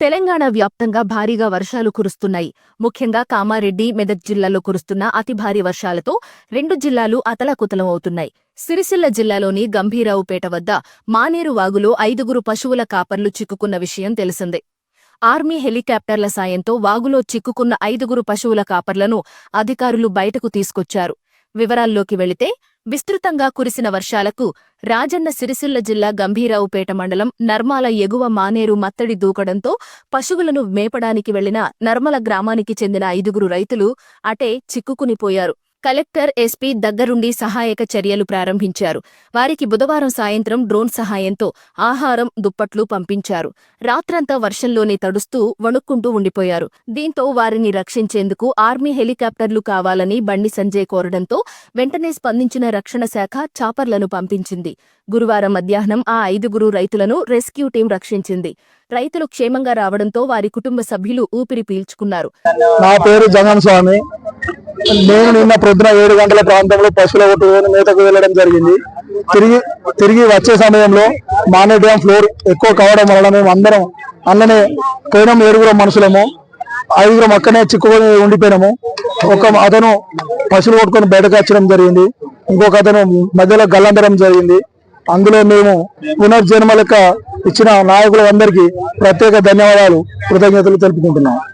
తెలంగాణ వ్యాప్తంగా భారీగా వర్షాలు కురుస్తున్నాయి. ముఖ్యంగా కామారెడ్డి మెదక్ జిల్లాలో కురుస్తున్న అతి భారీ వర్షాలతో రెండు జిల్లాలు అతలాకుతలం అవుతున్నాయి సిరిసిల్ల జిల్లాలోని గంభీరావుపేట వద్ద మానేరు వాగులో ఐదుగురు పశువుల కాపర్లు చిక్కుకున్న విషయం తెలిసిందే. ఆర్మీ హెలికాప్టర్ల సాయంతో వాగులో చిక్కుకున్న ఐదుగురు పశువుల కాపర్లను అధికారులు బయటకు తీసుకొచ్చారు. వివరాల్లోకి వెళితే విస్తృతంగా కురిసిన వర్షాలకు రాజన్న సిరిసిల్ల జిల్లా గంభీరావుపేట మండలం నర్మాల ఎగువ మానేరు మత్తడి దూకడంతో పశువులను మేపడానికి వెళ్ళిన నర్మల గ్రామానికి చెందిన ఐదుగురు రైతులు అటే చిక్కుకునిపోయారు. కలెక్టర్ ఎస్పీ దగ్గరుండి సహాయక చర్యలు ప్రారంభించారు. వారికి బుధవారం సాయంత్రం డ్రోన్ సహాయంతో ఆహారం దుప్పట్లు పంపించారు. రాత్రంతా వర్షంలోనే తడుస్తూ వణుక్కుంటూ ఉండిపోయారు. దీంతో వారిని రక్షించేందుకు ఆర్మీ హెలికాప్టర్లు కావాలని బండి సంజయ్ కోరడంతో వెంటనే స్పందించిన రక్షణ శాఖ చాపర్లను పంపించింది. గురువారం మధ్యాహ్నం ఆ ఐదుగురు రైతులను రెస్క్యూ టీం రక్షించింది. రైతులు క్షేమంగా రావడంతో వారి కుటుంబ సభ్యులు ఊపిరి పీల్చుకున్నారు. నా పేరు జగన్ స్వామి. నేను నిన్న ప్రొద్దున ఏడు గంటల ప్రాంతంలో పశువుల ఒట్టుకొని మేతకు వెళ్ళడం జరిగింది. తిరిగి తిరిగి వచ్చే సమయంలో మానే డ్యామ్ ఫ్లోర్ ఎక్కువ కావడం వలన మేము అందరం అన్ననే పోయినాం ఏడుగురం మనుషులము ఐదుగురం అక్కనే చిక్కుకొని ఉండిపోయినాము. ఒక అతను పశువులు కొట్టుకొని బయటకు వచ్చడం జరిగింది. ఇంకొక అతను మధ్యలో గల్లంతరం జరిగింది. అందులో మేము పునర్జన్మ లెక్క ఇచ్చిన నాయకులందరికీ ప్రత్యేక ధన్యవాదాలు కృతజ్ఞతలు తెలుపుకుంటున్నాం.